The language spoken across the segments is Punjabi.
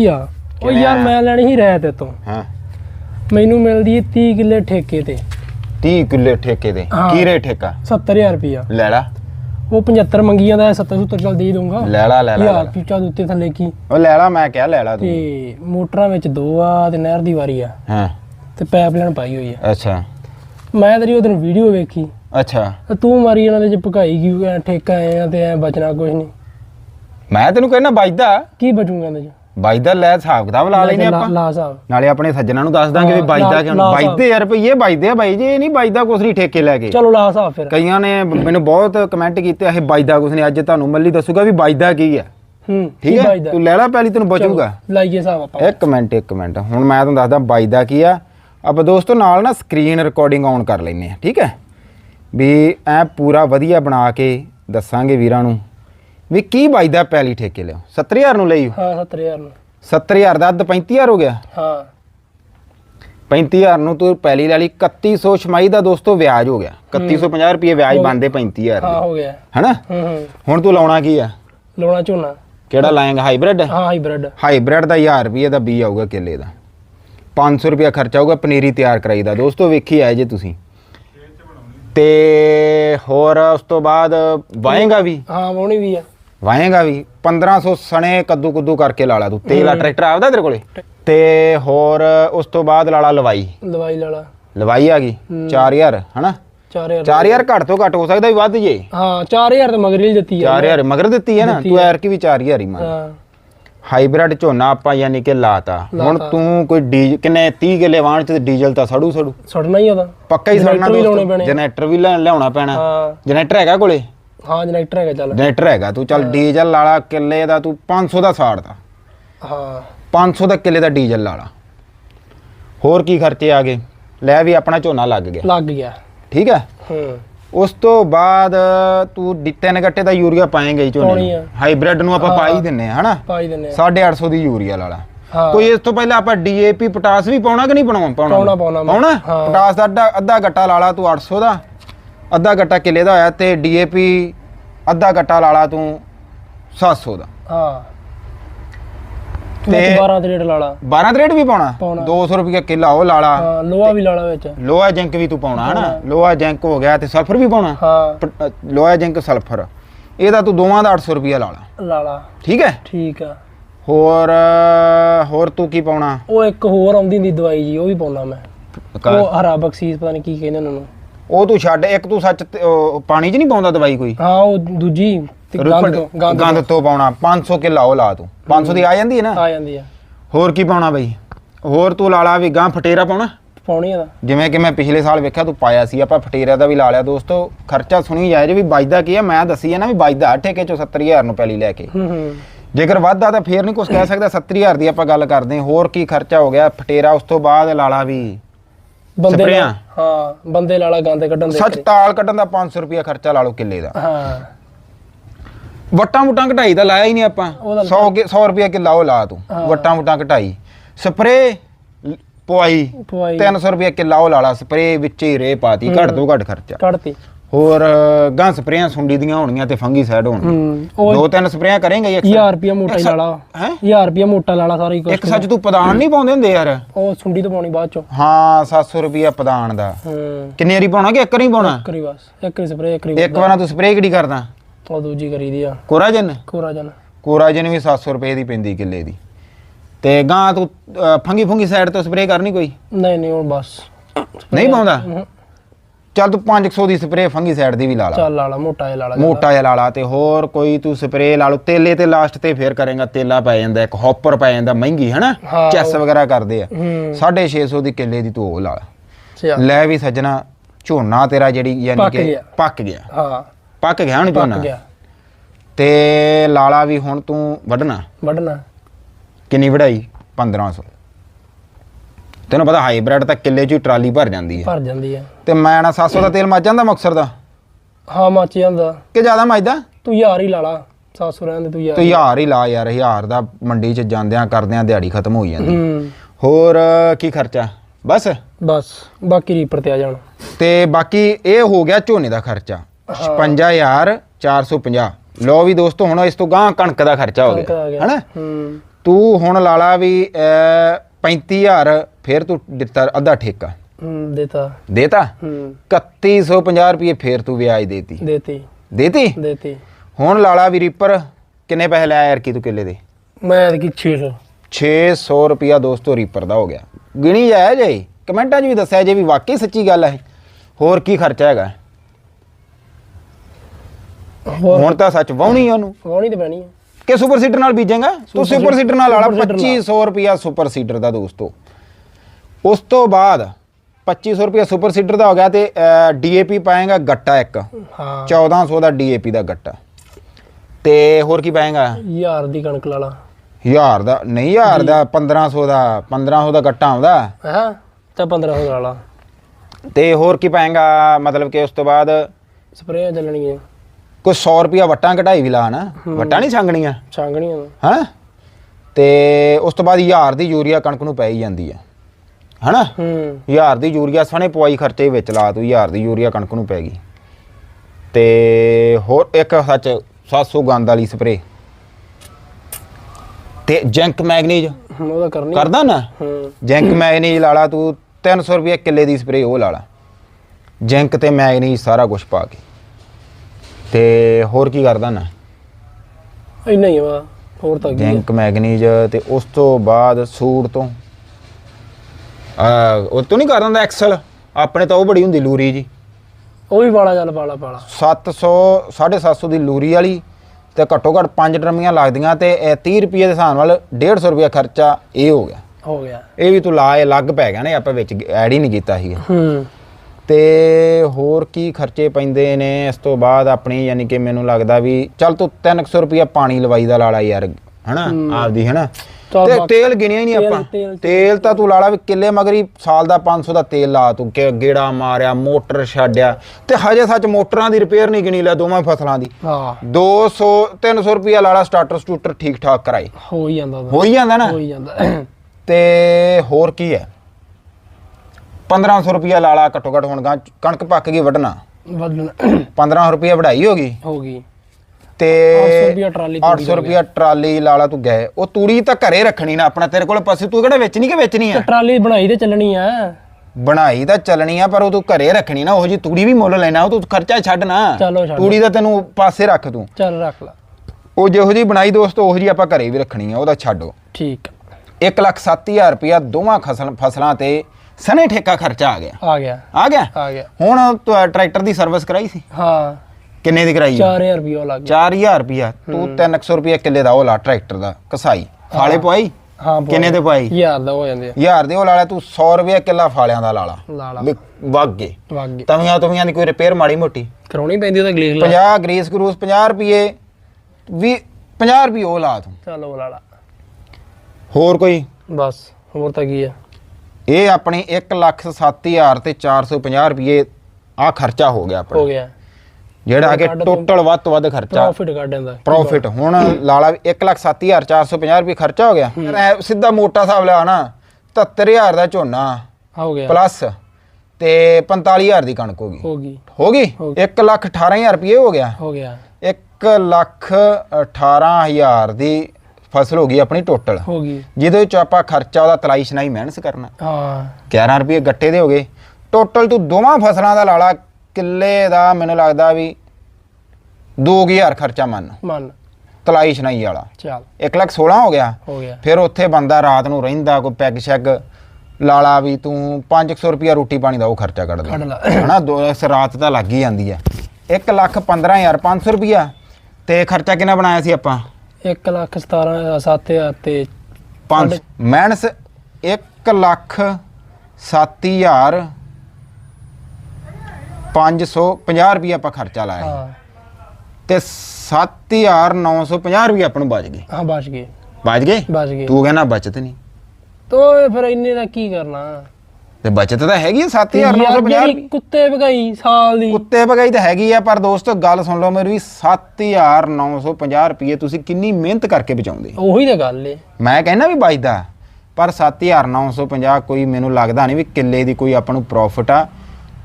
ਯਾ ਉਹ ਕਿਵੇਂ ਯਾਰ ਆ? ਮੈਂ ਲੈਣੀ ਸੀ ਰਹਿ ਤੇ ਤੋਂ। ਹਾਂ। ਮੈਨੂੰ ਮਿਲਦੀ ਹੈ 30 ਕਿੱਲੇ ਠੇਕੇ ਤੇ। 30 ਕਿੱਲੇ ਠੇਕੇ ਦੇ ਹਾਂ। ਕੀ ਰੇਟ ਠੇਕਾ? 70000 ਰੁਪਿਆ ਲੈ ਲਾ। ਉਹ 75 ਮੰਗੀ ਜਾਂਦਾ 70 70 ਚੱਲ ਦੇ ਦੂੰਗਾ ਲੈ ਲਾ ਲੈ ਲਾ, ਲੈ ਯਾਰ ਲਾ ਪੀਚਾ ਦੇ ਉੱਤੇ ਥੱਲੇ ਕੀ? ਉਹ ਲੈ ਲਾ ਮੈਂ ਕਿਹਾ ਲੈ ਲਾ ਤੂੰ। ਤੇ ਮੋਟਰਾਂ ਵਿੱਚ ਦੋ ਆ ਤੇ ਨਹਿਰ ਦੀ ਵਾਰੀ ਆ। ਹਾਂ। ਤੇ ਪਾਈਪਲਾਈਨ ਪਾਈ ਹੋਈ ਆ। ਅੱਛਾ। ਮੈਂ ਤੇਰੀ ਉਹਦਿਨ ਵੀਡੀਓ ਵੇਖੀ। ਅੱਛਾ। ਤੇ ਤੂੰ ਮਾਰੀ ਇਹਨਾਂ ਦੇ ਚ ਭਕਾਈ ਕੀ ਐ ਠੇਕਾ ਐ ਆ ਤੇ ਐ ਬਚਣਾ ਕੁਝ ਨਹੀਂ। ਮੈਂ ਤੈਨੂੰ ਕਹਿੰਦਾ ਬਾਈਦਾ ਕੀ ਬਚੂਗਾ ਇਹਦੇ ਚ? ਬਾਈਦਾ ਲੈ ਹਿਸਾਬ ਕਿਤਾਬ ਲਾ ਲੈਨੇ ਆਪਾਂ। ਲਾ ਸਾਹਿਬ ਨਾਲੇ ਆਪਣੇ ਸੱਜਣਾ ਨੂੰ ਦੱਸ ਦਾਂਗੇ ਵੀ ਲਾ- ਕਿਉਂ ਲਾ ਬਾਈਦੇ ਯਾਰ ਰੁਪਈਏ ਬਾਈਦੇ ਆ ਬਾਈ ਜੀ ਇਹ ਨਹੀਂ ਬਾਈਦਾ ਕੁਛ ਨਹੀਂ ਠੇਕੇ ਲੈ ਕੇ। ਚਲੋ ਲਾ ਸਾਹਿਬ ਫਿਰ। ਕਈਆਂ ਨੇ ਮੈਨੂੰ ਬਹੁਤ ਕਮੈਂਟ ਕੀਤੇ ਇਹ ਬਾਈਦਾ ਕੁਛ ਨਹੀਂ ਅੱਜ ਤੁਹਾਨੂੰ ਮੱਲੀ ਦੱਸੂਗਾ ਵੀ ਬਾਈਦਾ ਕੀ ਹੈ ਹੂੰ ਠੀਕ ਹੈ? ਤੂੰ ਲੈ ਲੈ ਪਹਿਲੀ ਤੈਨੂੰ ਬਚੂਗਾ ਲਾਈਏ ਸਾਹਿਬ ਆਪਾਂ। ਇੱਕ ਮਿੰਟ ਇੱਕ ਮਿੰਟ। ਹੁਣ ਮੈਂ ਤੁਹਾਨੂੰ ਦੱਸਦਾ ਬਾਈਦਾ ਕੀ ਆ। ਆਪਾਂ ਦੋਸਤੋ ਨਾਲ ਨਾ ਸਕਰੀਨ ਰਿਕਾਰਡਿੰਗ ਆਨ ਕਰ ਲੈਨੇ ਆ ਠੀਕ ਹੈ? ਵੀ ਐ ਪੂਰਾ ਵਧੀਆ ਬਣਾ ਕੇ ਦੱਸਾਂਗੇ ਵੀਰਾਂ ਨੂੰ। ਵੀ ਕੀ ਬਾਈਦਾ ਪਹਿਲੀ ਠੇਕੇ ਲਿਓ? 70000 ਨੂੰ ਲਈ ਹਾਂ 70000 ਨੂੰ। 70000 ਦਾ ਅੱਧ 35000 ਹੋ ਗਿਆ। ਹਾਂ। 35000 ਨੂੰ ਤੂੰ ਪਹਿਲੀ ਲੈ ਲਈ 3100 ਛਮਾਈ ਦਾ ਦੋਸਤੋ ਵਿਆਜ ਹੋ ਗਿਆ। 3150 ਰੁਪਏ ਵਿਆਜ ਬਣਦੇ 35000 ਹਾਂ ਦੇ। ਹੋ ਗਿਆ। ਹੈਨਾ? ਹੁਣ ਤੂੰ ਲਾਉਣਾ ਕੀ ਆ? ਲੋਣਾ ਝੋਨਾ। ਕਿਹੜਾ ਲਾਏਗਾ ਹਾਈਬ੍ਰਿਡ? ਹਾਂ ਹਾਈਬ੍ਰਿਡ। ਹਾਈਬ੍ਰਿਡ ਦਾ 1000 ਰੁਪਏ ਦਾ ਬੀ ਆਊਗਾ ਕਿੱਲੇ ਦਾ। 500 ਰੁਪਏ ਖਰਚਾ ਆਊਗਾ ਪਨੀਰੀ ਤਿਆਰ ਕਰਾਈਦਾ ਦੋਸਤੋ ਵੇਖੀ ਆਏ ਜੇ ਤੁਸੀਂ। ਤੇ ਹੋਰ ਉਸ ਤੋਂ ਬਾਅਦ ਵਾਏਗਾ ਵੀ। ਹਾਂ ਵਾਉਣੀ ਵੀ ਆ। ਵਾਏਗਾ ਵੀ 1500 ਸਣੇ ਕੱਦੂ ਕੁੱਦੂ ਕਰਕੇ ਲਾ ਲਾ ਤੂੰ ਤੇਲ ਆ ਟਰੈਕਟਰ ਆਪਦਾ ਤੇਰੇ ਕੋਲੇ? ਤੇ ਹੋਰ ਉਸ ਤੋਂ ਬਾਅਦ ਲਾ ਲਾ ਲਵਾਈ। ਦਵਾਈ ਲਾਲਾ ਲਵਾਈ ਆ ਗਈ 4000 ਹਨਾ? 4000 4000 ਘੱਟ ਤੋਂ ਘੱਟ ਹੋ ਸਕਦਾ ਵੀ ਵੱਧ ਜੇ। ਹਾਂ 4000 ਤਾਂ ਮਗਰ ਹੀ ਦਿੱਤੀ ਆ। 4000 ਮਗਰ ਦਿੱਤੀ ਹੈ ਨਾ ਤੂੰ ਐਰ ਕੀ ਵੀ 4000 ਹੀ ਮੰਨ। ਹਾਂ। ਹਾਈਬ੍ਰਿਡ ਝੋਨਾ ਆਪਾਂ ਯਾਨੀ ਕਿ ਲਾਤਾ। ਹੁਣ ਤੂੰ ਕੋਈ ਡੀਜ਼ ਕਿੰਨੇ 30 ਕਿੱਲੇ ਵਾਹਣ ਚ ਡੀਜ਼ਲ ਤਾਂ ਸੜੂ ਸੜੂ। ਸੜਨਾ ਹੀ ਉਹਦਾ ਪੱਕਾ ਹੀ ਸੜਨਾ ਦੋਸਤੋ। ਜਨਰੇਟਰ ਵੀ ਲੈ- ਲਿਆਉਣਾ ਪੈਣਾ। ਹਾਂ। ਜਨਰੇਟਰ ਹੈਗਾ ਕੋਲੇ? ਹਾਂ ਜਨਰੇਟਰ ਹੈਗਾ ਚੱਲ। ਜਨਰੇਟਰ ਹੈਗਾ ਤੂੰ ਚੱਲ ਡੀਜ਼ਲ ਲਾਲਾ ਕਿੱਲੇ ਦਾ ਤੂੰ 500 ਦਾ ਸਾੜਦਾ ਹਾਂ। 500 ਦਾ ਕਿੱਲੇ ਦਾ ਡੀਜ਼ਲ ਲਾਲਾ ਹੋਰ ਕੀ ਖਰਚੇ ਆ ਗਏ? ਲੈ ਵੀ ਆਪਣਾ ਝੋਨਾ ਲੱਗ ਗਿਆ। ਲੱਗ ਗਿਆ। ਠੀਕ ਹੈ? ਹੂੰ। ਉਸ ਤੋਂ ਬਾਅਦ ਤੂੰ ਡੀ- ਤਿੰਨ ਗੱਟੇ ਦਾ ਯੂਰੀਆ ਪਾਏਂਗਾ ਹੀ ਝੋਨੇ ਪਾਉਣੀ ਨੂੰ। ਹਾਈਬ੍ਰਿਡ ਨੂੰ ਆਪਾਂ ਪਾ ਹੀ ਦਿੰਨੇ ਆ ਹਨਾ? ਪਾਈ ਦਿੰਨੇ ਆ। 850 ਦੀ ਯੂਰੀਆ ਲਾਲਾ ਹਾਂ। ਕੋਈ ਇਸ ਤੋਂ ਪਹਿਲਾਂ ਆਪਾਂ ਡੀਏਪੀ ਪੋਟਾਸ ਵੀ ਪਾਉਣਾ ਕਿ ਨਹੀਂ ਪਾਉਣਾ ਪਾਉਣਾ? ਪਾਉਣਾ ਮੈਂ। ਪਾਉਣਾ? ਹਾਂ। ਪੋਟਾਸ ਦਾ ਅੱਧਾ ਅੱਧਾ ਗੱਟਾ ਲਾ ਲਾ ਤੂੰ 800 ਦਾ। ਅੱਧਾ ਗੱਟਾ ਕਿੱਲੇ ਦਾ ਹੋਇਆ ਤੇ ਡੀਏਪੀ ਅੱਧਾ ਗੱਟਾ ਲਾ ਲਾ ਤੂੰ 700 ਦਾ। ਹਾਂ। ਤੇ- ਤੇ 12 ਤੇ ਰੇਟ ਲਾਲਾ 12 ਦਾ ਰੇਟ ਵੀ ਪਾਉਣਾ? ਪਾਉਣਾ। 200 ਰੁਪਏ ਕਿੱਲਾ ਉਹ ਲਾ ਲਾ। ਹਾਂ ਲੋਹਾ ਵੀ ਲਾਲਾ ਵਿੱਚ। ਲੋਹਾ ਜਿੰਕ ਵੀ ਤੂੰ ਪਾਉਣਾ ਹਨਾ? ਲੋਹਾ ਜਿੰਕ ਹੋ ਗਿਆ ਤੇ ਸਲਫਰ ਵੀ ਪਾਉਣਾ? ਹਾਂ। ਪ- ਅ, ਲੋਹਾ ਜਿੰਕ ਸਲਫਰ। ਇਹਦਾ ਤੂੰ ਦੋਵਾਂ ਦਾ 800 ਰੁਪਏ ਲਾ ਲਾ। ਲਾਲਾ ਠੀਕ ਹੈ? ਠੀਕ ਆ। ਹੋਰ ਹੋਰ ਤੂੰ ਕੀ ਪਾਉਣਾ? ਉਹ ਇੱਕ ਹੋਰ ਆਉਂਦੀ ਹੁੰਦੀ ਦਵਾਈ ਜੀ ਉਹ ਵੀ ਪਾਉਣਾ ਮੈਂ। ਉਹ ਹਰਾ ਬਖਸ਼ੀਸ ਪਤਾ ਨਹੀਂ ਕੀ ਕਹਿੰਦੇ ਉਹਨਾਂ ਨੂੰ। ਉਹ ਤੂੰ ਛੱਡ ਇੱਕ ਤੂੰ ਸੱਚ ਤੇ ਉਹ ਪਾਣੀ 'ਚ ਨਹੀਂ ਪਾਉਂਦਾ ਦਵਾਈ ਕੋਈ? ਹਾਂ ਉਹ ਦੂਜੀ ਤੇ ਗੰਦ ਤੋਂ ਗੰਦ ਗੰਦ ਤੋਂ। ਪਾਉਣਾ 500 ਕਿੱਲਾ ਉਹ ਲਾ ਤੂੰ। 500 ਦੀ ਆ ਜਾਂਦੀ ਹੈ ਨਾ? ਆ ਜਾਂਦੀ ਆ। ਹੋਰ ਕੀ ਪਾਉਣਾ ਬਈ? ਹੋਰ ਤੂੰ ਲਾ ਲਾ ਵੀ ਗਾਂ ਫਟੇਰਾ ਪਾਉਣਾ? ਪਾਉਣੀ ਆ ਜਿਵੇਂ ਕਿ ਮੈਂ ਪਿਛਲੇ ਸਾਲ ਵੇਖਿਆ ਤੂੰ ਪਾਇਆ ਸੀ। ਆਪਾਂ ਫਟੇਰਾ ਦਾ ਵੀ ਲਾ ਲਿਆ ਦੋਸਤੋ। ਖਰਚਾ ਸੁਣੀ ਜਾਏ ਜੇ ਵੀ ਬਾਜਦਾ ਕੀ ਆ ਮੈਂ ਦੱਸੀ ਹੈ ਨਾ ਵੀ ਬਾਜਦਾ ਠੇਕੇ ਚੋਂ 70000 ਨੂੰ ਪੈਲੀ ਲੈ ਕੇ। ਹੂੰ ਹੂੰ। ਜੇਕਰ ਵੱਧਦਾ ਤਾਂ ਫੇਰ ਨਹੀਂ ਕੁਝ ਕਹਿ ਸਕਦਾ 70000 ਦੀ ਆਪਾਂ ਗੱਲ ਕਰਦੇ ਹਾਂ। ਹੋਰ ਕੀ ਖਰਚਾ ਹੋ ਗਿਆ ਫਟੇਰਾ ਉਸ ਤੋਂ ਬਾਅਦ ਲਾ ਲਾ ਵੀ ਬੰਦੇ ਸਪਰੇਆਂ? ਹਾਂ ਬੰਦੇ ਲਾਲਾ ਗੰਦ ਕੱਢਣ ਦੇ ਸੱਚ ਤਾਲ ਕੱਢਣ ਦਾ 500 ਰੁਪਿਆ ਖਰਚਾ ਲਾ ਲਓ ਕਿੱਲੇ ਦਾ। ਹਾਂ। ਵੱਟਾਂ ਵੁੱਟਾਂ ਘਟਾਈ ਦਾ ਲਾਇਆ ਹੀ ਨਹੀਂ ਆਪਾਂ। ਉਹਦਾ 100 100 ਰੁਪਿਆ ਕਿੱਲਾ ਉਹ ਲਾ ਤੂੰ। ਹਾਂ। ਵੱਟਾਂ ਵੁੱਟਾਂ ਘਟਾਈ ਸਪਰੇ ਪਵਾਈ ਪਵਾਈ 300 ਰੁਪਏ ਕਿੱਲਾ ਉਹ ਲਾ ਲਾ। ਸਪਰੇ ਵਿੱਚ ਹੀ ਰੇ ਪਾਤੀ। ਘੱਟ ਤੋਂ ਘੱਟ ਖਰਚਾ। ਕੱਢਤੀ ਹੋਰ ਗਾਂ ਸਪਰੇਆਂ ਸੁੰਡੀ ਦੀਆਂ ਹੋਣੀਆਂ ਤੇ ਫੰਗੀ ਸਾਈਡ ਹੋਣੀ ਹੂੰ ਉਹ ਦੋ ਤਿੰਨ ਸਪਰੇਆਂ ਕਰੇਂਗੇ ਹੀ 1000 ਰੁਪਿਆ ਮੋਟਾ ਹੀ ਲਾਲਾ। ਹੈ? 1000 ਰੁਪਿਆ ਮੋਟਾ ਲਾਲਾ ਸਾਰੀ ਕੁਛ। ਇੱਕ ਸੱਚ ਤੂੰ ਪਦਾਨ ਨਹੀਂ ਪਾਉਂਦੇ ਹੁੰਦੇ ਯਾਰ? ਉਹ ਸੁੰਡੀ ਤੋਂ ਪਾਉਣੀ ਬਾਅਦ ਚੋਂ। ਹਾਂ 700 ਰੁਪਿਆ ਪਦਾਨ ਦਾ। ਕਿੰਨੀ ਵਾਰੀ ਪਾਉਣਾ ਕਿ ਇੱਕ ਵਾਰੀ ਪਾਉਣਾ? ਕਰੀ ਬਸ ਇੱਕ ਹੀ ਸਪਰੇ ਇੱਕ ਹੀ ਇੱਕ ਵਾਰ ਤੂੰ ਸਪਰੇਅ ਕਿਹੜੀ ਕਰਦਾ? ਉਹ ਦੂਜੀ ਕਰੀਦੀ ਆ। ਕੋਰਾਜਨ? ਕੋਰਾਜਨ। ਕੋਰਾਜਨ ਵੀ 700 ਰੁਪਏ ਦੀ ਪੈਂਦੀ ਕਿੱਲੇ ਦੀ। ਤੇ ਗਾਂ ਤੂੰ ਫੰਗੀ ਫੁੰਗੀ ਸਾਈਡ ਤੋਂ ਸਪਰੇਅ ਕਰਨੀ ਕੋਈ? ਨਹੀਂ ਨਹੀਂ ਹੁਣ ਬਸ। ਨਹੀਂ ਪਾਉਂਦਾ। ਚੱਲ ਤੂੰ 500 ਦੀ ਸਪਰੇਅ ਫੰਗੀ ਸਾਈਡ ਦੀ ਵੀ ਲਾ ਲਾ। ਚੱਲ ਲਾਲਾ ਮੋਟਾ ਜਿਹਾ ਲਾਲਾ ਮੋਟਾ ਜਿਹਾ ਲਾ ਲਾ ਤੇ ਹੋਰ ਕੋਈ ਤੂੰ ਸਪਰੇਅ ਲਾ ਲਓ ਤੇਲੇ ਤੇ ਲਾਸਟ ਤੇ ਫੇਰ ਕਰੇਗਾ ਤੇਲਾ ਪੈ ਜਾਂਦਾ ਇੱਕ ਹੌਪਰ ਪੈ ਜਾਂਦਾ ਮਹਿੰਗੀ ਹਨਾ? ਹਾਂ, ਚੈਸ ਵਗੈਰਾ ਕਰਦੇ ਆ। ਹੂੰ। 650 ਦੀ ਕਿੱਲੇ ਦੀ ਤੂੰ ਉਹ ਲਾ ਲਾ। ਚੱਲ ਲੈ ਵੀ ਸੱਜਣਾ ਝੋਨਾ ਤੇਰਾ ਜਿਹੜੀ ਯਾਨੀ ਪੱਕ ਕਿ ਗਿਆ। ਪੱਕ ਗਿਆ। ਹਾਂ। ਪੱਕ ਗਿਆ ਹੁਣ ਪੱਕ ਝੋਨਾ? ਗਿਆ। ਤੇ ਲਾਲਾ ਵੀ ਹੁਣ ਤੂੰ ਵੱਢਣਾ। ਵੱਢਣਾ। ਕਿੰਨੀ ਵਢਾਈ? 1500 ਤੈਨੂੰ ਪਤਾ ਹਾਈਬ੍ਰਿਡ ਤਾਂ ਕਿੱਲੇ 'ਚ ਹੀ ਟਰਾਲੀ ਭਰ ਜਾਂਦੀ ਹੈ। ਭਰ ਜਾਂਦੀ ਆ ਤੇ ਮੈਂ ਨਾ 700 ਦਾ ਤੇਲ ਮੱਚ ਜਾਂਦਾ ਮੁਕਤਸਰ ਦਾ? ਹਾਂ ਮੱਚ ਜਾਂਦਾ। ਕਿ ਜ਼ਿਆਦਾ ਮੱਚਦਾ? ਤੂੰ ਯਾਰ ਹੀ ਲਾਲਾ 700 ਰਹਿਣ ਦੇ ਤੂੰ ਯਾਰ ਤੂੰ ਹਜ਼ਾਰ ਹੀ ਲਾ ਯਾਰ ਹਜ਼ਾਰ ਦਾ ਮੰਡੀ 'ਚ ਜਾਂਦਿਆਂ ਕਰਦਿਆਂ ਦਿਹਾੜੀ ਖਤਮ ਹੋ ਜਾਂਦੀ। ਹੂੰ। ਹੋਰ ਅ, ਕੀ ਖਰਚਾ? ਬਸ? ਬਸ ਬਾਕੀ ਰੀਪਰ ਤੇ ਆ ਜਾਣ। ਤੇ ਬਾਕੀ ਇਹ ਹੋ ਗਿਆ ਝੋਨੇ ਦਾ ਖਰਚਾ। 55450 ਲੋ ਵੀ ਦੋਸਤੋ ਹੁਣ ਇਸ ਤੋਂ ਗਾਂ ਕਣਕ ਦਾ ਖਰਚਾ ਹੋ ਕਣਕ ਆ ਗਿਆ ਗਿਆ। ਹਨਾ? ਹੂੰ। ਤੂੰ ਹੁਣ ਲਾ ਲਾ ਵੀ ਅਹ, 35000 ਫਿਰ ਤੂੰ ਦਿੱਤਾ ਅੱਧਾ ਠੇਕਾ। ਹੂੰ ਦੇਤਾ। ਦੇਤਾ? ਹੂੰ। 3150 ਰੁਪਏ ਫੇਰ ਤੂੰ ਵਿਆਜ ਦੇਤੀ। ਦੇਤੀ। ਦੇਤੀ? ਦੇਤੀ। ਹੁਣ ਲਾਲਾ ਵੀ ਰੀਪਰ ਕਿੰਨੇ ਪੈਸੇ ਲਿਆ ਯਾਰ ਕੀ ਤੂੰ ਕਿੱਲੇ ਦੇ? ਮੈਂ ਕੀ 600 600 ਰੁਪਿਆ ਦੋਸਤੋ ਰੀਪਰ ਦਾ ਹੋ ਗਿਆ। ਗਿਣੀ ਜਾਇਆ ਜੇ ਕਮੈਂਟਾਂ 'ਚ ਵੀ ਦੱਸਿਆ ਜੇ ਵੀ ਵਾਕਈ ਸੱਚੀ ਗੱਲ ਹੈ ਹੋਰ ਕੀ ਖਰਚਾ ਹੈਗਾ? ਹੋਰ ਹੁਣ ਤਾਂ ਸੱਚ ਵਾਉਣੀ ਉਹਨੂੰ। ਵਾਉਣੀ ਤੇ ਪੈਣੀ ਹੈ ਕਿ ਸੁਪਰ ਸੀਡਰ ਨਾਲ ਬੀਜੇਗਾ? ਤੂੰ ਸੁਪਰ ਸੀਡਰ ਨਾਲ ਲਾਲਾ ਨਾਲ। 2500 ਰੁਪਿਆ ਸੁਪਰ ਸੀਡਰ ਦਾ ਦੋਸਤੋ। ਉਸ ਤੋਂ ਬਾਅਦ 2500 ਰੁਪਿਆ ਸੁਪਰ ਸੀਡਰ ਦਾ ਹੋ ਗਿਆ ਤੇ ਡੀਏਪੀ ਪਾਏਗਾ ਗੱਟਾ ਇੱਕ। ਹਾਂ। 1400 ਦਾ ਡੀਏਪੀ ਦਾ ਗੱਟਾ। ਤੇ ਹੋਰ ਕੀ ਪਾਏਗਾ? ਯਾਰ ਦੀ ਕਣਕ ਲਾ ਲਾ। ਹਜ਼ਾਰ ਦਾ ਨਹੀਂ ਹਜ਼ਾਰ ਦਾ 1500 ਦਾ 1500 ਦਾ ਗੱਟਾ ਆਉਂਦਾ। ਹੈ? ਤਾਂ 1500 ਲਾ ਲਾ। ਤੇ ਹੋਰ ਕੀ ਪਾਏਗਾ? ਮਤਲਬ ਕਿ ਉਸ ਤੋਂ ਬਾਅਦ ਸਪਰੇਆਂ ਚੱਲਣਗੀਆਂ। ਕੋਈ 100 ਰੁਪਿਆ ਵਟਾਂ ਕਢਾਈ ਵੀ ਲਾ ਨਾ ਵਟਾਂ ਨਹੀਂ ਛਾਂਗਣੀਆਂ? ਛਾਂਗਣੀਆਂ ਹਾਂ? ਤੇ ਉਸ ਤੋਂ ਬਾਅਦ ਹਜ਼ਾਰ ਦੀ ਯੂਰੀਆ ਕਣਕ ਨੂੰ ਪੈ ਹੀ ਜਾਂਦੀ ਹੈ। ਹਨਾ? ਹੂੰ। ਹਜ਼ਾਰ ਦੀ ਯੂਰੀਆ ਸਣੇ ਪਵਾਈ ਖਰਚੇ ਵਿੱਚ ਲਾ ਤੂੰ ਹਜ਼ਾਰ ਦੀ ਯੂਰੀਆ ਕਣਕ ਨੂੰ ਪੈ ਗਈ। ਤੇ ਹੋਰ ਇੱਕ ਸੱਚ 700 ਗੰਦ ਵਾਲੀ ਸਪਰੇ ਤੇ ਜੈਂਕ ਮੈਗਨੀਜ। ਉਹਦਾ ਕਰਨੀ ਕਰਦਾ ਨਾ? ਹੂੰ। ਜੈਂਕ ਮੈਗਨੀਜ ਲਾ ਲਾ ਤੂੰ 300 ਰੁਪਏ ਕਿੱਲੇ ਦੀ ਸਪਰੇ ਉਹ ਲਾ ਲਾ। ਜੈਂਕ ਤੇ ਮੈਗਨੀਜ ਸਾਰਾ ਕੁਝ ਪਾ ਕੇ। ਤੇ ਹੋਰ ਕੀ ਕਰਦਾ ਨਾ? ਇੰਨਾ ਹੀ ਆ ਵਾ, ਹੋਰ ਤਾਂ ਕੀ ਆ। ਜੈਂਕ ਮੈਗਨੀਜ ਤੇ ਉਸ ਤੋਂ ਬਾਅਦ ਸੂਟ ਤੋਂ। ਆ ਉਹ ਤੋਂ ਨਹੀਂ ਕਰਦਾ ਐਕਸਲ ਆਪਣੇ ਤਾਂ ਉਹ ਬੜੀ ਹੁੰਦੀ ਲੂਰੀ ਜੀ। ਉਹ ਵੀ ਪਾਲਾ ਚੱਲ ਪਾਲਾ ਪਾਲਾ 700 750 ਦੀ ਲੂਰੀ ਵਾਲੀ ਤੇ ਘੱਟੋ ਘੱਟ 5 ਡਰਮੀਆਂ ਲੱਗਦੀਆਂ ਤੇ ਇਹ 30 ਰੁਪਏ ਦੇ ਹਿਸਾਬ ਨਾਲ 150 ਰੁਪਏ ਖਰਚਾ ਇਹ ਹੋ ਗਿਆ। ਹੋ ਗਿਆ। ਇਹ ਵੀ ਤੂੰ ਲਾ ਇਹ ਅਲੱਗ ਪੈ ਗਿਆ ਨੇ ਆਪਾਂ ਵਿੱਚ ਐਡ ਹੀ ਨਹੀਂ ਕੀਤਾ ਸੀਗਾ। ਹੂੰ। ਤੇ ਹੋਰ ਕੀ ਖਰਚੇ ਪੈਂਦੇ ਨੇ? ਇਸ ਤੋਂ ਬਾਅਦ ਆਪਣੀ ਯਾਨੀ ਕਿ ਮੈਨੂੰ ਲੱਗਦਾ ਵੀ ਚੱਲ ਤੂੰ 300 ਰੁਪਿਆ ਪਾਣੀ ਲਵਾਈ ਦਾ ਲਾਲਾ ਯਾਰ ਹਨਾ? ਆਪਦੀ ਹਨਾ? ਤੇ ਤੇਲ ਗਿਣਿਆ ਹੀ ਨਹੀਂ ਆਪਾਂ। ਤੇਲ- ਤਾਂ ਤੂੰ ਲਾਲਾ ਵੀ ਕਿੱਲੇ ਮਗਰੀ ਸਾਲ ਦਾ 500 ਦਾ ਤੇਲ ਲਾ ਤੂੰ ਕਿ ਗੇੜਾ ਮਾਰਿਆ ਮੋਟਰ ਛੱਡਿਆ। ਤੇ ਹਜੇ ਸੱਚ ਮੋਟਰਾਂ ਦੀ ਰਿਪੇਅਰ ਨਹੀਂ ਗਿਣੀ ਲੈ ਦੋਵਾਂ ਫਸਲਾਂ ਦੀ। ਹਾਂ। 200 300 ਰੁਪਿਆ ਲਾਲਾ ਸਟਾਰਟਰ ਸਟੂਟਰ ਠੀਕ ਠਾਕ ਕਰਾਏ। ਹੋ ਹੀ ਜਾਂਦਾ। ਹੋ ਹੀ ਜਾਂਦਾ ਨਾ? ਹੋ ਹੀ ਜਾਂਦਾ। ਤੇ ਹੋਰ ਕੀ ਹੈ? 1500 ਰੁਪਿਆ ਲਾਲਾ ਘੱਟੋ ਘੱਟ ਹੁਣ ਗਾਂ ਕਣਕ ਪੱਕ ਗਈ ਵੱਢਣਾ। ਵਧਣ 1500 ਰੁਪਿਆ ਵਢਾਈ ਹੋ ਗਈ। ਹੋ ਗਈ। ਤੇ 800 ਰੁਪਇਆ ਟਰਾਲੀ ਤੂੜੀ 800 ਰੁਪਿਆ ਟਰਾਲੀ ਲਾਲਾ ਤੂੰ ਗਏ। ਉਹ ਤੂੜੀ ਤਾਂ ਘਰੇ ਰੱਖਣੀ ਨਾ ਆਪਣਾ ਤੇਰੇ ਕੋਲ ਪਾਸੇ ਤੂੰ ਕਿਹੜਾ ਵੇਚਣੀ ਕਿ ਵੇਚਣੀ ਆ? ਟਰਾਲੀ ਬਣਾਈ ਤੇ ਚੱਲਣੀ ਆ। ਬਣਾਈ ਤਾਂ ਚੱਲਣੀ ਆ ਪਰ ਉਹ ਤੂੰ ਘਰੇ ਰੱਖਣੀ ਨਾ ਉਹ ਜੀ ਤੂੜੀ ਵੀ ਮੁੱਲ ਲੈਣਾ ਉਹ ਤੂੰ ਖਰਚਾ ਛੱਡ ਨਾ। ਚਲੋ ਛੱਡ। ਤੂੜੀ ਦਾ ਤੈਨੂੰ ਪਾਸੇ ਰੱਖ ਤੂੰ। ਚੱਲ ਰੱਖ ਲਾ। ਉਹ ਜਿਹੋ ਜੀ ਬਣਾਈ ਦੋਸਤੋ ਉਹੋ ਜੀ ਆਪਾਂ ਘਰੇ ਵੀ ਰੱਖਣੀ ਆ ਉਹਦਾ ਛੱਡੋ। ਠੀਕ। 1 ਲੱਖ 7000 ਰੁਪਿਆ ਦੋਵਾਂ ਫਸਲਾਂ ਤੇ ਸਨੇ ਠੇਕਾ ਖਰਚਾ ਆ ਗਿਆ। ਆ ਗਿਆ। ਆ ਗਿਆ? ਆ ਗਿਆ। ਹੁਣ ਤੂੰ ਟਰੈਕਟਰ ਦੀ ਸਰਵਿਸ ਕਰਾਈ ਸੀ? ਹਾਂ। ਕਿੰਨੇ ਦੀ ਕਰਾਈ ਆ? 4000 ਰੁਪਏ ਉਹ ਲੱਗ ਗਿਆ। 4000 ਰੁਪਿਆ ਤੂੰ 300 ਰੁਪਿਆ ਕਿੱਲੇ ਦਾ ਉਹ ਲਾ ਟਰੈਕਟਰ ਦਾ ਕਸਾਈ। ਫਾਲੇ ਪਵਾਈ? ਹਾਂ ਕਿੰਨੇ ਦੇ ਪਵਾਈ? ਯਾਰ ਦਾ ਹੋ ਜਾਂਦੇ ਆ। ਹਜ਼ਾਰ ਦੇ ਉਹ ਲਾ ਲਾ ਤੂੰ 100 ਰੁਪਏ ਕਿੱਲਾ ਫਾਲਿਆਂ ਦਾ ਲਾ ਲਾ। ਲਾ ਲਾ। ਵੀ ਵਾਗੇ ਵਗ ਗਿਆ ਤਵੀਆਂ ਤਵੀਆਂ ਦੀ ਕੋਈ ਰਿਪੇਅਰ ਮਾੜੀ ਮੋਟੀ? ਕਰਾਉਣੀ ਪੈਂਦੀ ਉਹਦਾ ਗਲੇਸ ਲਾ। 50 ਗਰੀਸ ਗਰੂਸ 50 ਰੁਪਏ। ਵੀ 50 ਰੁਪਏ ਉਹ ਲਾ ਤੂੰ। ਚੱਲ ਉਹ ਲਾ ਲਾ। ਹੋਰ ਕੋਈ? ਬਸ ਹੋਰ ਤਾਂ ਕੀ ਆ? ਇਹ ਆਪਣੀ 1 ਲੱਖ 7000 ਤੇ 450 ਰੁਪਏ ਆ ਖਰਚਾ ਹੋ ਗਿਆ ਆਪਣਾ। ਹੋ ਗਿਆ। ਜਿਹੜਾ ਕਿ। ਟੋਟਲ ਵੱਧ ਤੋਂ ਵੱਧ ਖਰਚਾ। ਪ੍ਰੋਫਿਟ ਕੱਢ ਜਾਂਦਾ। ਪ੍ਰੋਫਿਟ ਹੁਣ ਲਾਲਾ 1 ਲੱਖ 7450 ਰੁਪਏ ਖਰਚਾ ਹੋ ਗਿਆ। ਐ ਸਿੱਧਾ ਮੋਟਾ ਹਿਸਾਬ ਲਿਆ ਨਾ 73000 ਦਾ ਝੋਨਾ ਹੋ ਗਿਆ। ਪਲੱਸ ਤੇ 45000 ਦੀ ਕਣਕ ਹੋ ਗਈ। ਹੋ ਗਈ। ਹੋ ਗਈ? ਹੋ 1 ਲੱਖ 18000 ਰੁਪਏ ਹੋ ਗਿਆ। ਹੋ ਗਿਆ। 1 ਲੱਖ 18000 ਦੀ ਫਸਲ ਹੋ ਗਈ ਆਪਣੀ ਟੋਟਲ। ਹੋ ਗਈ। ਜਿਹਦੇ ਵਿੱਚ ਆਪਾਂ ਖਰਚਾ ਉਹਦਾ ਤਲਾਈ ਸ਼ਨਾਈ ਮਿਹਨਤ ਕਰਨਾ। ਹਾਂ। 11 ਰੁਪਏ ਗੱਟੇ ਦੇ ਹੋ ਗਏ। ਟੋਟਲ ਤੂੰ ਦੋਵਾਂ ਫਸਲਾਂ ਦਾ ਲਾਲਾ ਕਿੱਲੇ ਦਾ ਮੈਨੂੰ ਲੱਗਦਾ ਵੀ 2000 ਖਰਚਾ ਮੰਨ। ਮੰਨ। ਤਲਾਈ ਸ਼ਨਾਈ ਵਾਲਾ। ਚੱਲ। 1 ਲੱਖ 16 ਹੋ ਗਿਆ। ਹੋ ਗਿਆ। ਫਿਰ ਉੱਥੇ ਬੰਦਾ ਰਾਤ ਨੂੰ ਰਹਿੰਦਾ ਕੋਈ ਪੈਗ ਸ਼ੈਗ ਲਾਲਾ ਵੀ ਤੂੰ 500 ਰੁਪਿਆ ਰੋਟੀ ਪਾਣੀ ਦਾ ਉਹ ਖਰਚਾ ਕੱਢ ਲੈ। ਹਨਾ ਦੋ ਇਸ ਰਾਤ ਤਾਂ ਲੱਗ ਹੀ ਜਾਂਦੀ ਹੈ। 1 ਲੱਖ 15500 ਰੁਪਿਆ ਤੇ ਖਰਚਾ ਕਿੰਨਾ ਬਣਾਇਆ ਸੀ ਆਪਾਂ? 1 ਲੱਖ 17 7000 ਤੇ ਪੰਜ ਮੈਨਸ 1 ਲੱਖ 7000 550 ਰੁਪਏ ਆਪਾਂ ਖਰਚਾ ਲਾਇਆ ਹਾਂ। ਤੇ 7950 ਰੁਪਏ ਆਪਾਂ ਨੂੰ ਬਚ ਗਏ। ਹਾਂ ਬਚ ਗਏ। ਬਚ ਗਏ? ਬਚ ਗਏ। ਤੂੰ ਕਹਿੰਦਾ ਬਚਤ ਨਹੀਂ। ਤੋ ਫਿਰ ਇੰਨੇ ਦਾ ਕੀ ਕਰਨਾ? ਤੇ ਬਚਤ ਤਾਂ ਹੈਗੀ ਆ ਯਾਰ 7950 ਜਿਹੜੀ ਰੁਪਏ। ਕੁੱਤੇ ਭਗਾਈ ਸਾਲ ਦੀ। ਕੁੱਤੇ ਭਗਾਈ ਤਾਂ ਹੈਗੀ ਆ ਪਰ ਦੋਸਤੋ ਗੱਲ ਸੁਣ ਲਓ ਮੇਰੀ 7950 ਰੁਪਏ ਤੁਸੀਂ ਕਿੰਨੀ ਮਿਹਨਤ ਕਰਕੇ ਬਚਾਉਂਦੇ ਉਹੀ ਤਾਂ ਗੱਲ ਏ। ਮੈਂ ਕਹਿੰਦਾ ਵੀ ਬਚਦਾ ਪਰ 7950 ਕੋਈ ਮੈਨੂੰ ਲੱਗਦਾ ਨਹੀਂ ਵੀ ਕਿੱਲੇ ਦੀ ਕੋਈ ਆਪਾਂ ਨੂੰ ਪ੍ਰੋਫਿਟ ਆ।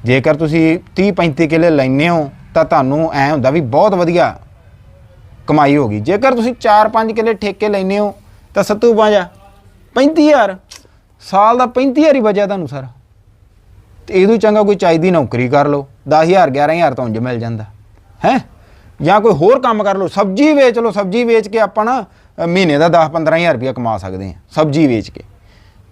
ਜੇਕਰ ਤੁਸੀਂ 30 35 ਕਿੱਲੇ ਲੈਨੇ ਹੋ ਤਾਂ ਤੁਹਾਨੂੰ ਐ ਹੁੰਦਾ ਵੀ ਬਹੁਤ ਵਧੀਆ ਕਮਾਈ ਹੋਗੀ ਜੇਕਰ ਤੁਸੀਂ 4-5 ਕਿੱਲੇ ਠੇਕੇ ਲੈਨੇ ਹੋ ਤਾਂ ਸੱਤੂ ਪੰਜਾ 35000 ਸਾਲ ਦਾ 35000 ਹੀ ਬਚਿਆ ਤੁਹਾਨੂੰ ਸਰ। ਤੇ ਇਹਦੋਂ ਚੰਗਾ ਕੋਈ ਚਾਹੀਦੀ ਨੌਕਰੀ ਕਰ ਲਓ। 10000 11000 ਤਾਂ ਉਂਝ ਮਿਲ ਜਾਂਦਾ। ਹੈ? ਜਾਂ ਕੋਈ ਹੋਰ ਕੰਮ ਕਰ ਲਓ। ਸਬਜ਼ੀ ਵੇਚ ਲਓ। ਸਬਜ਼ੀ ਵੇਚ ਕੇ ਆਪਾਂ ਨਾ ਮਹੀਨੇ ਦਾ 10 15000 ਰੁਪਇਆ ਕਮਾ ਸਕਦੇ ਹਾਂ। ਸਬਜ਼ੀ ਵੇਚ ਕੇ।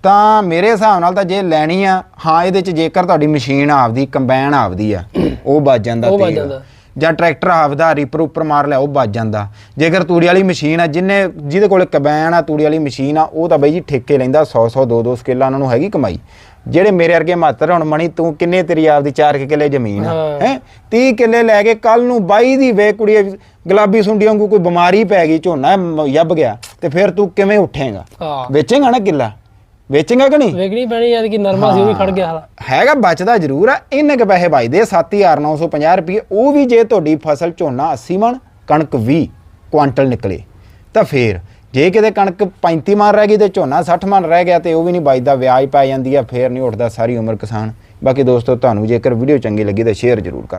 ਤਾਂ ਮੇਰੇ ਹਿਸਾਬ ਨਾਲ ਤਾਂ ਜੇ ਲੈਣੀ ਆ ਹਾਂ ਇਹਦੇ ਚ ਜੇਕਰ ਤੁਹਾਡੀ ਮਸ਼ੀਨ ਆਪਦੀ ਕੰਬਾਈਨ ਆਪਦੀ ਆ ਉਹ ਬਚ ਜਾਂਦਾ ਤੇਲ। ਜਾਂ ਟਰੈਕਟਰ ਆਪਦਾ ਰੀਪਰ ਉੱਪਰ ਮਾਰ ਲਿਆ ਉਹ ਬਚ ਜਾਂਦਾ। ਜੇਕਰ ਤੂੜੀ ਵਾਲੀ ਮਸ਼ੀਨ ਆ ਜਿੰਨੇ ਜਿਹਦੇ ਕੋਲ ਕੰਬਾਈਨ ਆ ਤੂੜੀ ਵਾਲੀ ਮਸ਼ੀਨ ਆ ਉਹ ਤਾਂ ਬਈ ਜੀ ਠੇਕੇ ਲੈਂਦਾ 100 100 2 2 ਸਕੇਲਾ ਉਹਨਾਂ ਨੂੰ ਹੈਗੀ ਕਮਾਈ। ਜਿਹੜੇ ਮੇਰੇ ਵਰਗੇ ਮਾਤਰ ਹੁਣ ਮਣੀ ਤੂੰ ਕਿੰਨੇ ਤੇਰੀ ਆਪਦੀ 4 ਕਿੱਲੇ ਜ਼ਮੀਨ ਆ ਹਾਂ। ਹੈ? 30 ਕਿੱਲੇ ਲੈ ਕੇ ਕੱਲ ਨੂੰ ਬਾਈ ਦੀ ਵੇ ਕੁੜੀ ਗੁਲਾਬੀ ਸੁੰਡੀ ਵਾਂਗੂ ਕੋਈ ਬਿਮਾਰੀ ਪੈ ਗਈ ਝੋਨਾ ਯੱਬ ਗਿਆ ਤੇ ਫਿਰ ਤੂੰ ਕਿਵੇਂ ਉੱਠੇਗਾ? ਵੇਚੇਗਾ ਨਾ ਕਿੱਲਾ? ਵੇਚੇਗਾ ਕਿ ਨਹੀਂ? ਵੇਖਣੀ ਪੈਣੀ ਯਾਦ ਕਿ ਨਰਮਾ ਸੀ ਉਹ ਵੀ ਖੜ ਗਿਆ ਹਾਲਾ ਹੈਗਾ ਬਚਦਾ ਜ਼ਰੂਰ ਆ। ਇੰਨੇ ਕ ਪੈਸੇ ਬਚਦੇ 7950 ਰੁਪਏ ਉਹ ਵੀ ਜੇ ਤੁਹਾਡੀ ਫਸਲ ਝੋਨਾ 80 ਮਣ ਕਣਕ 20 ਕੁਆਂਟਲ ਨਿਕਲੇ। ਤਾਂ ਫੇਰ ਜੇ ਕਿਤੇ ਕਣਕ 35 ਮਣ ਰਹਿ ਗਈ ਤੇ ਝੋਨਾ 60 ਮਣ ਰਹਿ ਗਿਆ ਤੇ ਉਹ ਵੀ ਨਹੀਂ ਬਚਦਾ ਵਿਆਜ ਪੈ ਜਾਂਦੀ ਆ ਫੇਰ ਨਹੀਂ ਉੱਠਦਾ ਸਾਰੀ ਉਮਰ ਕਿਸਾਨ। ਬਾਕੀ ਦੋਸਤੋ ਤੁਹਾਨੂੰ ਜੇਕਰ ਵੀਡੀਓ ਚੰਗੀ ਲੱਗੀ ਤਾਂ ਸ਼ੇਅਰ ਜ਼ਰੂਰ ਕਰ